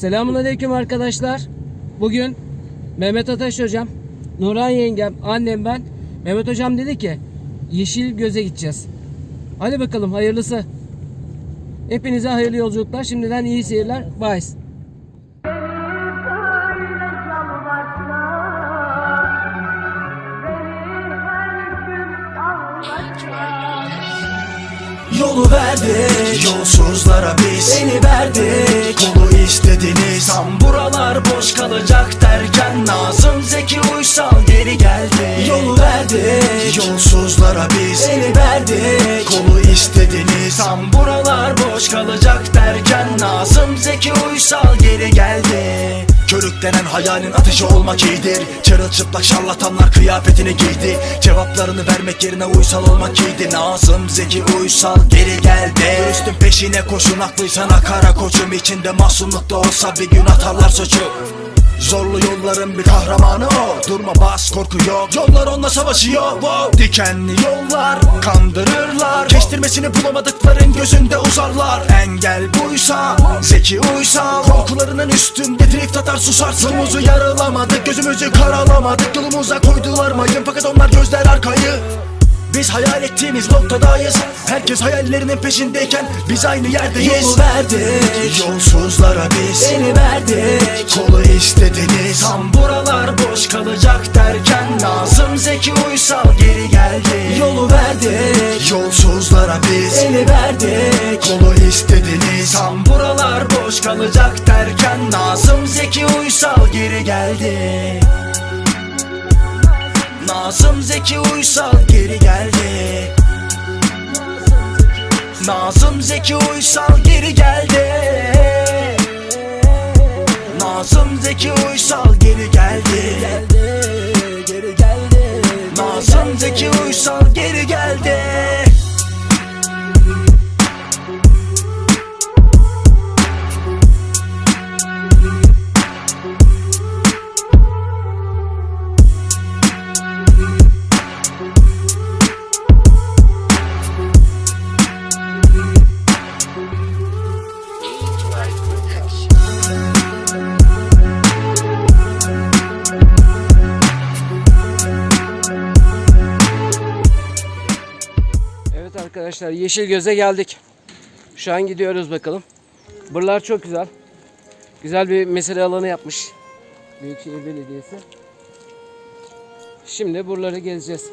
Selamun Aleyküm arkadaşlar. Bugün Mehmet Ataş hocam, Nurhan yengem, annem ben. Mehmet hocam dedi ki Yeşil Göz'e gideceğiz. Hadi bakalım hayırlısı. Hepinize hayırlı yolculuklar. Şimdiden iyi seyirler. Bye. Yolu verdik Yolsuzlara biz Seni verdik Kolu istediniz? Tam buralar boş kalacak derken Nazım Zeki Uysal geri geldi. Yolu verdik. Yolsuzlara biz Seni verdik. Kolu istediniz? Tam buralar boş kalacak derken Nazım Zeki Uysal geri geldi Körüklenen hayalin ateşi olmak iyidir. Çırılçıplak şarlatanlar kıyafetini giydi. Cevaplarını vermek yerine uysal olmak iyiydi. Nazım Zeki Uysal geri geldi. Üstün peşine koşun haklıysan kara koçum içinde masumluk da olsa bir gün atarlar suçu Zorlu yolların bir kahramanı o. Durma bas korku yok. Yollar onunla savaşıyor. Wow. Dikenli yollar kandırırlar. Kestirmesini bulamadıkların gözünde uzarlar. Engel buysa Zeki uysal Korkularının üstünde drift atar susarsın. Yolumuzu yarılamadık gözümüzü karalamadık. Yolumuza koydular mayın. Fakat onlar gözler arkayı biz hayal ettiğimiz noktadayız. Herkes hayallerinin peşindeyken biz aynı yerdeyiz. Yolu verdik Yolsuzlara biz Seni verdik. Kolu istediniz. Tam buralar boş kalacak derken Nazım Zeki Uysal geri geldi. Yolu verdik Yolsuzlara biz Seni verdik. Kolu istediniz. Tam buralar boş kalacak derken Nazım Zeki Uysal geri geldi Nazım Zeki Uysal geri geldi. Nazım Zeki Uysal geri geldi. Nazım Zeki Uysal geri geldi. Nazım Zeki Uysal geri geldi arkadaşlar Yeşil Göz'e geldik. Şu an gidiyoruz bakalım. Buralar çok güzel. Güzel bir mesele alanı yapmış. Büyükşehir Belediyesi. Şimdi buraları gezeceğiz.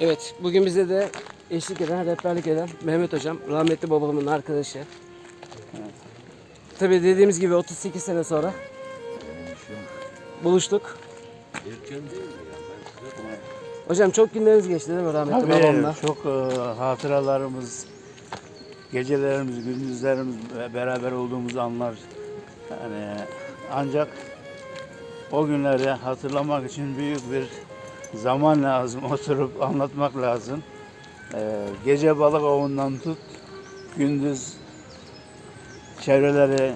Evet, bugün bize de eşlik eden, rehberlik eden Mehmet Hocam, rahmetli babamın arkadaşı. Tabii dediğimiz gibi 38 sene sonra buluştuk. Hocam çok günleriniz geçti değil mi rahmetli Tabii babamla? çok e, hatıralarımız, gecelerimiz, gündüzlerimiz be- beraber olduğumuz anlar. Yani ancak o günleri hatırlamak için büyük bir zaman lazım, oturup anlatmak lazım. E, gece balık avından tut, gündüz çevreleri,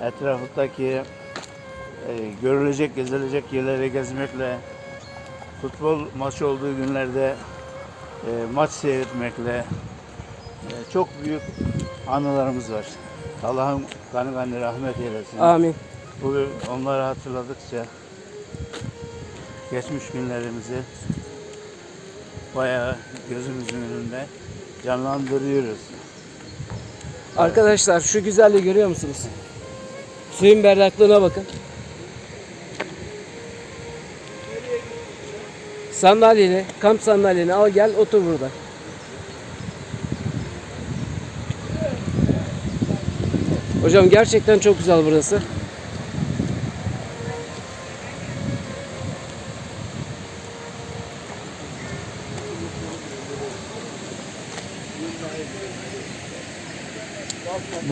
etrafındaki e, görülecek, gezilecek yerleri gezmekle, futbol maçı olduğu günlerde e, maç seyretmekle e, çok büyük anılarımız var. Allah'ın kanı kanı rahmet eylesin. Amin. Bugün onları hatırladıkça geçmiş günlerimizi bayağı gözümüzün önünde canlandırıyoruz. Arkadaşlar şu güzelliği görüyor musunuz? Suyun berraklığına bakın. Sandalyeni, kamp sandalyeni al gel otur burada. Hocam gerçekten çok güzel burası.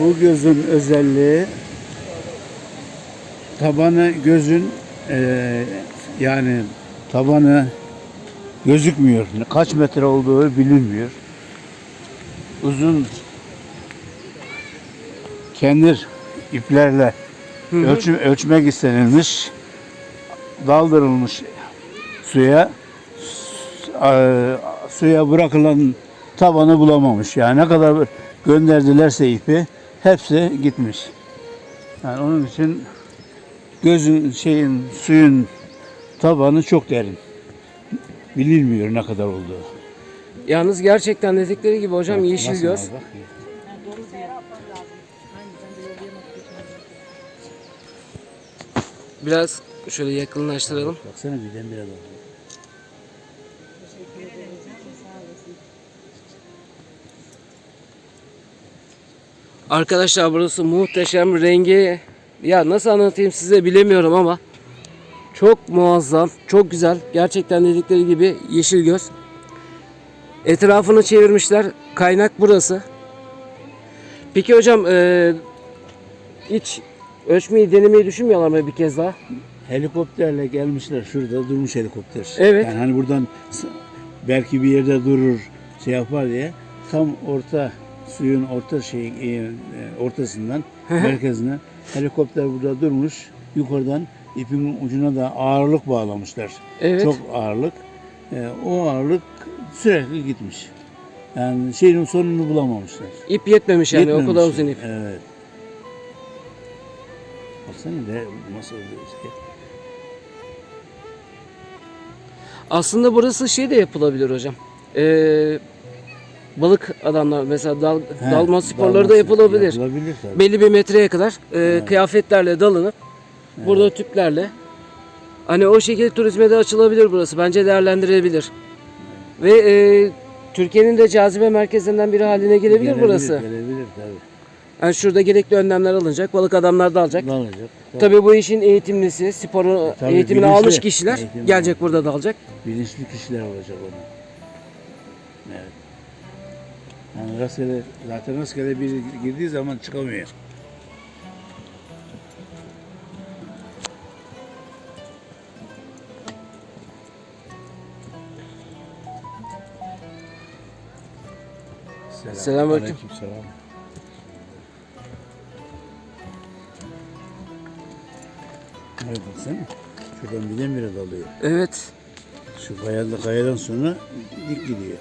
Bu gözün özelliği tabanı gözün eee, yani tabanı gözükmüyor. Kaç metre olduğu bilinmiyor. Uzun kendir iplerle Ölçüm, ölçmek istenilmiş. Daldırılmış suya. e, suya bırakılan tabanı bulamamış. Yani ne kadar gönderdilerse ipi hepsi gitmiş. Yani onun için gözün şeyin suyun tabanı çok derin. Bilinmiyor ne kadar olduğu. Yalnız gerçekten dedikleri gibi hocam Bak, yeşil göz. Biraz şöyle yakınlaştıralım. Baksana birden biraz oldu. Arkadaşlar burası muhteşem rengi. Ya nasıl anlatayım size bilemiyorum ama çok muazzam, çok güzel. Gerçekten dedikleri gibi yeşil göz. Etrafını çevirmişler. Kaynak burası. Peki hocam e, hiç ölçmeyi denemeyi düşünmüyorlar mı bir kez daha? Helikopterle gelmişler şurada durmuş helikopter. Evet. Yani hani buradan belki bir yerde durur şey yapar diye tam orta suyun orta şey e, e, ortasından merkezine helikopter burada durmuş. Yukarıdan ipin ucuna da ağırlık bağlamışlar. Evet. Çok ağırlık. E, o ağırlık sürekli gitmiş. Yani şeyin sonunu bulamamışlar. İp yetmemiş yani o Yetmemiş. kadar uzun ip. Evet. Baksana de nasıl şey. Aslında burası şey de yapılabilir hocam. Ee, balık adamlar mesela dal, He, dalma sporları dalma da yapılabilir. Yapılabilir tabii. Belli bir metreye kadar e, kıyafetlerle dalınıp burada tüplerle hani o şekilde turizme de açılabilir burası. Bence değerlendirebilir. Ve e, Türkiye'nin de cazibe merkezlerinden biri haline gelebilir, Gelebilir, burası. Gelebilir tabii. Yani şurada gerekli önlemler alınacak. Balık adamlar da alacak. Dalacak. Tabii. Tabii bu işin eğitimlisi, sporu Tabii, eğitimini bilinçli. almış kişiler Eğitimli. gelecek burada dalacak. Bilinçli kişiler olacak onu. Evet. Yani rastgele, zaten rastgele biri girdiği zaman çıkamıyor. Selam. Selamünaleyküm. Aleykümselam. Evet baksana. Şuradan birdenbire dalıyor. Evet. Şu kayadan, kayadan sonra dik gidiyor.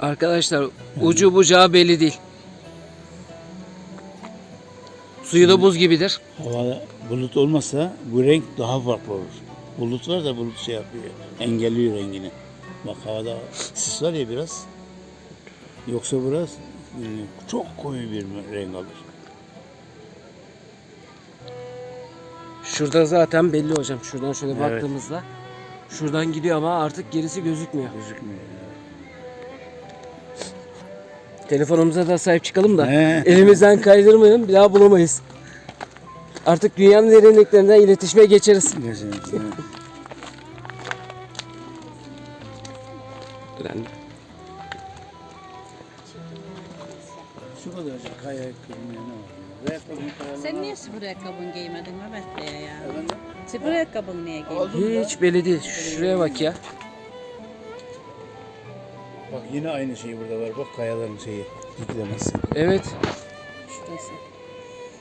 Arkadaşlar ucu bucağı belli değil. Suyu da buz gibidir. Havada bulut olmasa bu renk daha farklı olur. Bulut var da bulut şey yapıyor, engelliyor rengini. Bak havada sis var ya biraz. Yoksa biraz e, çok koyu bir renk alır. Şurada zaten belli hocam. Şuradan şöyle Evet. baktığımızda. Şuradan gidiyor ama artık gerisi gözükmüyor. Gözükmüyor. Telefonumuza da sahip çıkalım da He. elimizden kaydırmayalım bir daha bulamayız. Artık dünyanın derinliklerinden iletişime geçeriz. Evet. Yani Şu kadar kaya kırmaya ne var? ya? Ayakkabının kayaları Sen niye spor ayakkabını giymedin Mehmet Bey ya? Spor ayakkabını niye giymedin? hiç belli değil. Şuraya bak ya. Bak yine aynı şey burada var. Bak kayaların şeyi. Diklemesi. Evet. Şurası.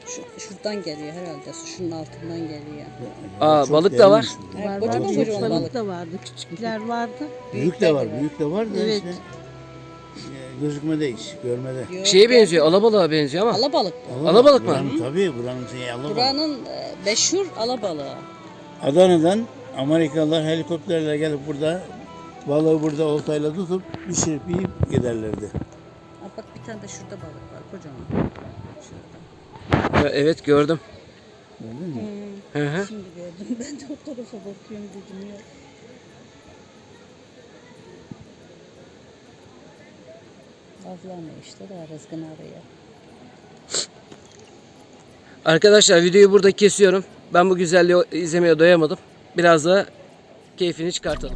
Şu, şuradan geliyor herhalde. Su şunun altından geliyor. Aa, Çok balık da var. Evet, kocaman Büyük kocaman balık balık. da vardı, küçükler vardı. Büyük de var, büyük de var da Evet. işte e, gözükmede hiç, görmede. Yok, Şeye benziyor, alabalığa benziyor ama. Alabalık. Alabalık mı? Buranın, tabii buranın şeyi alabalık. Buranın e, meşhur alabalığı. Adana'dan Amerikalılar helikopterle gelip burada balığı burada oltayla tutup pişirip yiyip giderlerdi. Ha, bak bir tane de şurada balık var kocaman. Şurada. Evet gördüm. Gördün mü? Hı hı. Şimdi gördüm. Ben de o tarafa bakıyorum dedim ya. Avlanıyor işte daha rızkını arıyor. Arkadaşlar videoyu burada kesiyorum. Ben bu güzelliği izlemeye doyamadım. Biraz da keyfini çıkartalım.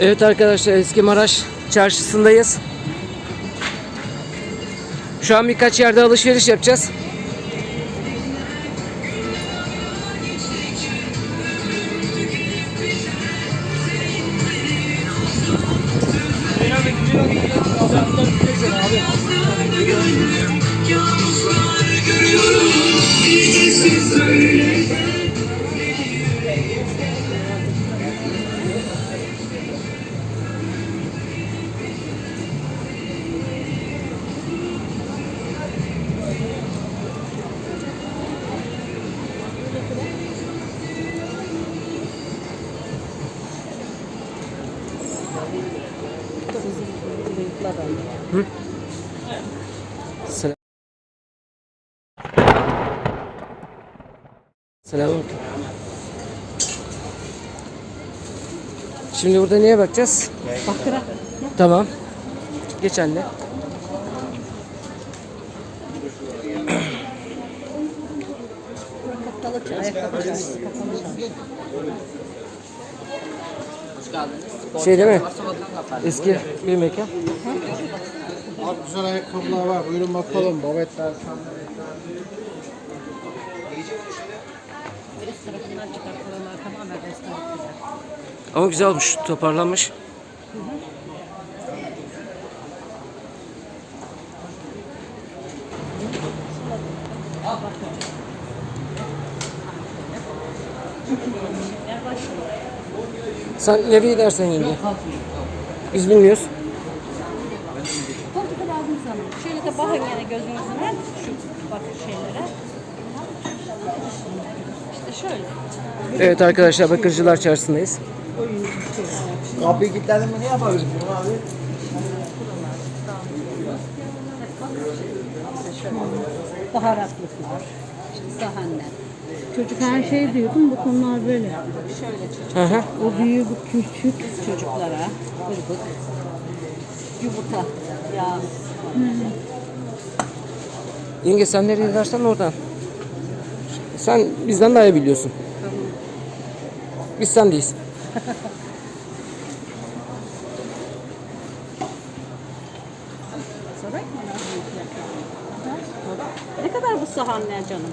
Evet arkadaşlar Eski Maraş çarşısındayız. Şu an birkaç yerde alışveriş yapacağız. Selam. Selamünaleyküm. Şimdi burada neye bakacağız? Bakıra. Tamam. Geç anne. Kapalı çarşı. Şey değil mi? Eski bir mekan. Abi güzel ayakkabılar var. Buyurun bakalım. Babetler. Ama güzel olmuş, toparlanmış. Sen nereye dersen yenge? Biz bilmiyoruz. Koltukları aldım sana. Şöyle de bakın yine gözünüzün şu bak şeylere. İşte şöyle. Evet arkadaşlar Bakırcılar Çarşısı'ndayız. Kapıyı kilitledin mi ne yaparız bunu abi? Baharatlıklar. Her şey diyordum. Bu konular böyle. Şöyle çocuk, Hı hı. O büyüğü bu küçük. çocuklara ırbık. Yumurta, yağ. Yenge sen nereye dersen oradan. Sen bizden daha iyi biliyorsun. Biz sendeyiz. Sorayım mı? Ne kadar bu sahanlar canım?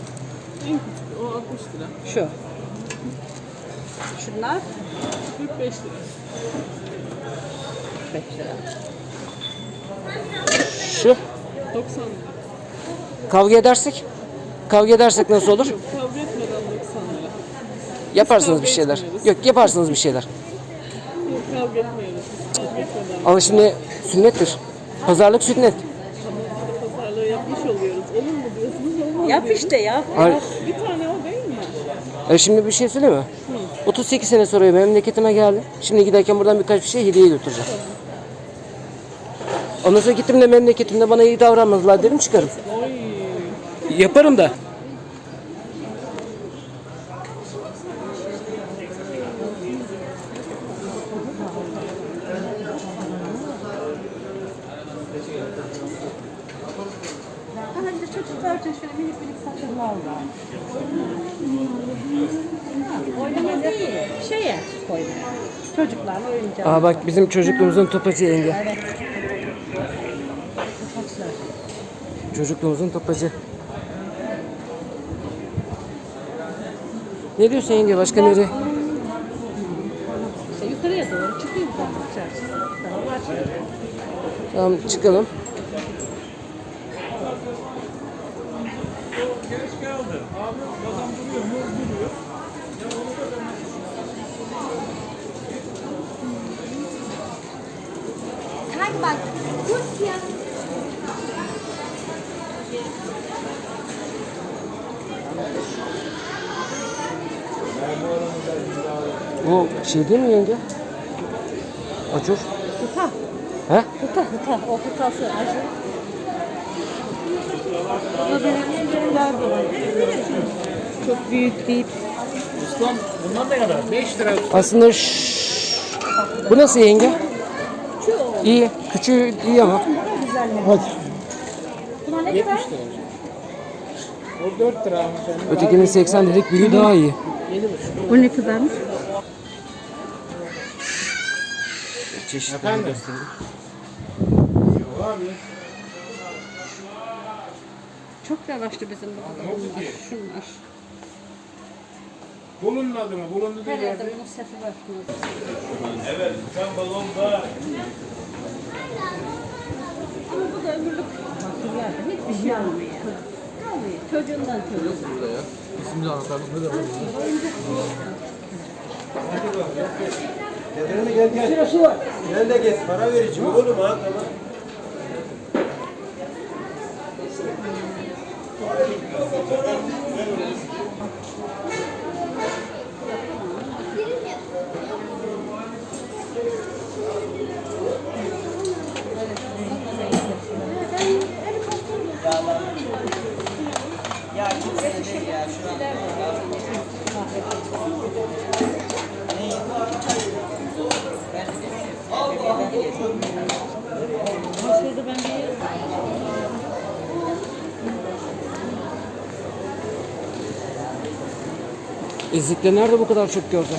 O 60 lira. Şu. Şunlar 45 lira. 5 lira. Şu 90 lira. kavga edersek kavga edersek nasıl olur? Yok kavga etmeden 90 lira. Yaparsınız bir şeyler. etmiyoruz. Yok yaparsınız bir şeyler. Yok kavga etmiyoruz. Biz kavga etmeden Ama şimdi sünnettir. Pazarlık sünnet. pazarlığı yapmış oluyoruz. Olur mu diyorsunuz? Olmaz Yap diyoruz. işte yap. Hayır. Bir tane? E şimdi bir şey söyleyeyim mi? 38 sene sonra memleketime geldim. Şimdi giderken buradan birkaç bir şey hediye götüreceğim. Ondan sonra gittim de memleketimde bana iyi davranmadılar dedim çıkarım. Yaparım da. Hani çocuklar için şöyle minik minik sakınlar var. Oynama değil. Şeye koymaya. Çocuklarla oyuncak. Aa bak bizim çocukluğumuzun topacı yenge. Çocukluğumuzun topacı. Ne diyorsun yenge? Başka nereye? Yukarıya doğru çıkıyor. Tamam çıkalım. Bu şey değil mi yenge? Acur. Hıta. He? Hıta hıta. O hıtası acı. Burada benim var. Çok büyük değil. Aslında şş, bu nasıl yenge? İyi. Küçüğü iyi ama. Bunlar ne kadar? O 4 lira. Ötekinin 80 dedik büyüğü daha iyi. O ne çeşitlerini. Olabilir. Çok yavaştı bizim burada bunlar. Şunlar. Bulunun adı mı? Bulundu Her yerde bunun sefi var. Ama bu da ömürlük hatırlardı. Hiçbir şey olmuyor. Ne oluyor? Çocuğundan çocuğuna. Gel de git para vereceğim oğlum ha tamam. Ezikle nerede bu kadar çok gördün?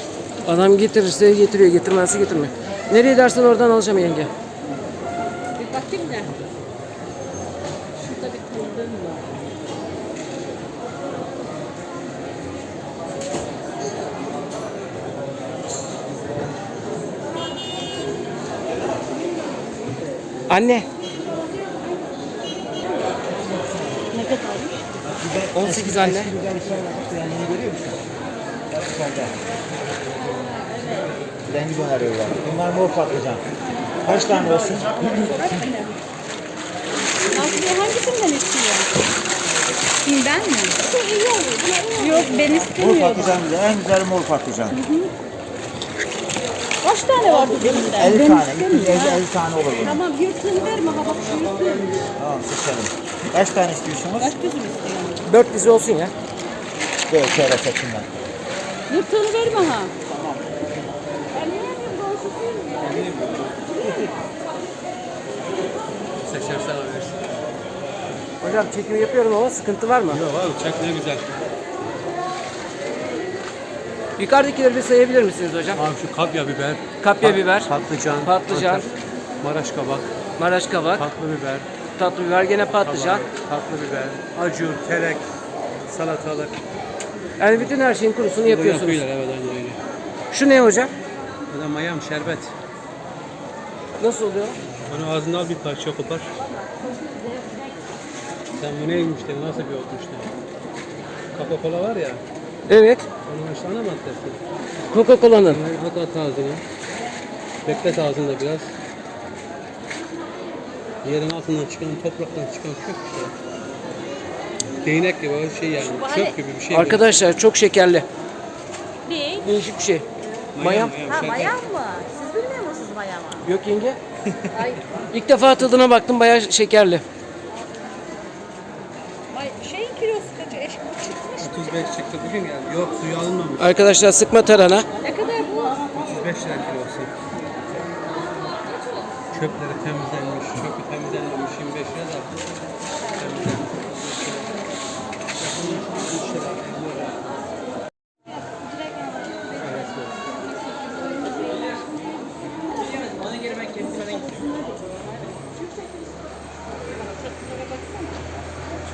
Adam getirirse getiriyor, getirmezse getirmiyor. Nereye dersen oradan alacağım yenge. Bir bakayım da. Şurada bir tanıdığım var. Anne. Ne kadarmış? 18 anne. Rengi döneriyorlar. Bunlar mor patlıcan. Kaç tane olsun? Aslı hangisinden istiyor? Ben mi? iyi olur. Yok ben Mor istemiyorum. patlıcan güzel. En güzeli mor patlıcan. Kaç tane var bu bölümde? 50 tane. 250 50 tane olur bunun. Tamam yırtığını verme ha bak şu yırtığını. Tamam seçelim. Kaç tane istiyorsunuz? Kaç gözüm istiyor? 4 dizi olsun ya. Böyle şöyle seçin ben. Yırtığını verme ha. Hocam çekim yapıyorum ama sıkıntı var mı? Yok abi çek ne güzel. Yukarıdakileri bir sayabilir misiniz hocam? Abi şu kapya biber, Kapya biber, patlıcan, Patlıcan. Maraş kabak, Maraş kabak, tatlı biber, tatlı biber, gene patlıcan. kabak, tatlı biber, acur, terek, salatalık. Yani bütün her şeyin kurusunu yapıyorsunuz. Yapıyorlar evet aynen öyle. Şu ne hocam? Bu da mayam, şerbet. Nasıl oluyor? Onu ağzına al bir parça kopar. Sen bu neymiş de nasıl bir otmuş de. Coca-Cola var ya, Evet. onun işte ana maddesi. Coca-Cola'nın. Bunları at at ağzına. Beklet ağzında biraz. Yerin altından çıkan, topraktan çıkan kök işte. Değnek gibi o şey yani, çöp gibi bir şey. Arkadaşlar çok şekerli. Ne? Değişik bir şey. Mayam. Ha bayan mı? Siz bilmiyor musunuz bayan mı? Yok yenge. Ay, İlk defa tadına baktım bayağı şekerli. ay şeyin kilosu kaç? Eş buçukmuş. 35 çıktı bugün geldi. Yok suyu alınmamış. Arkadaşlar sıkma tarhana. Ne kadar bu? 35 lira kilosu. Çöpleri temizlenmiş, çöpü temizlenmemiş 25 lira da. Temizlenmiş. Lira.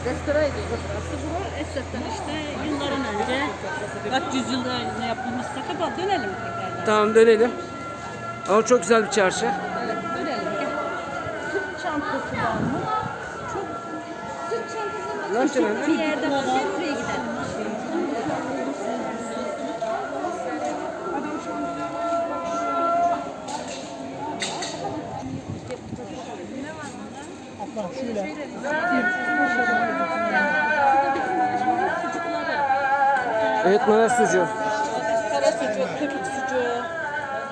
Restoraydı burası. Bu Esat'tan işte yılların önce kaç yüzyılda ne yapılmış sakaba dönelim tekrar. Tamam dönelim. Ama çok güzel bir çarşı. Evet dönelim. Gel. Sırt çantası var mı? Çok sırt çantası var. yapacaksın anne? Bir yerde var. Oraya gidelim. Evet Maraş sucuğu. Kara sucuğu, köpük sucuğu,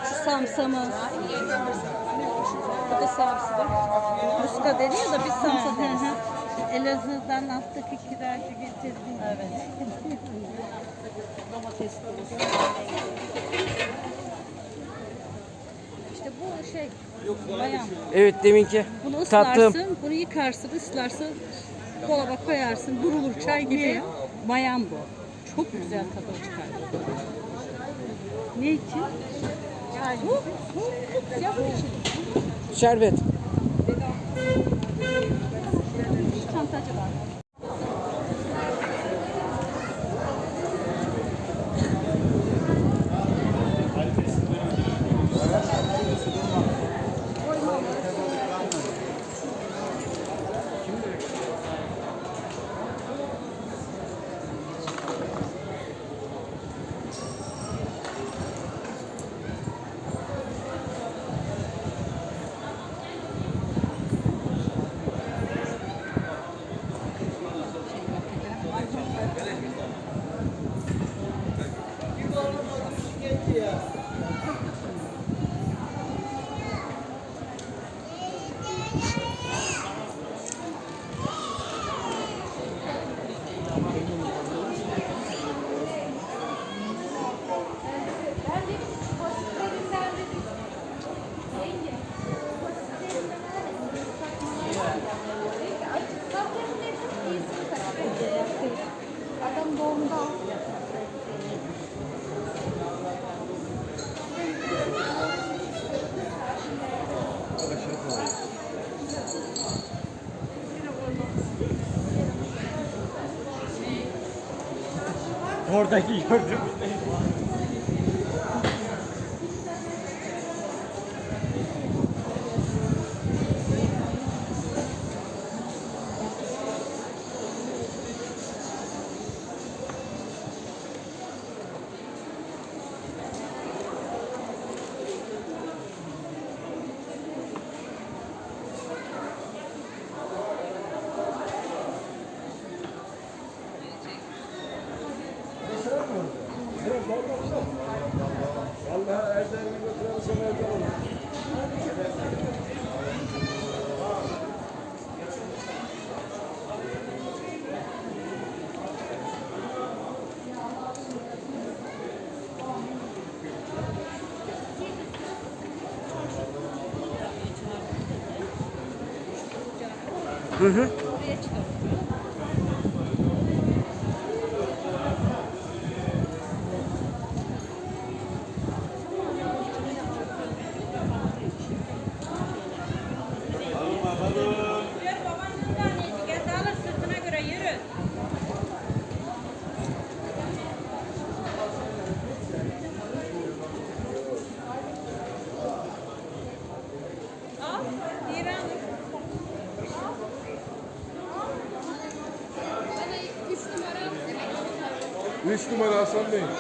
şu samsamız. Bu da samsa. Muska deniyor da biz samsa deriz. Elazığ'dan alttaki kiracı getirdi. Evet. Domates. İşte bu şey, bayan. Evet deminki. Bunu Tatlım. ıslarsın, bunu yıkarsın, ıslarsın, dolaba koyarsın, durulur çay gibi. Mayan bu. Çok güzel tadı çıkar. Ne için? Siyah mı yeşil? Şerbet. Çantacı দেখি gördüm. Desculpa, nós também.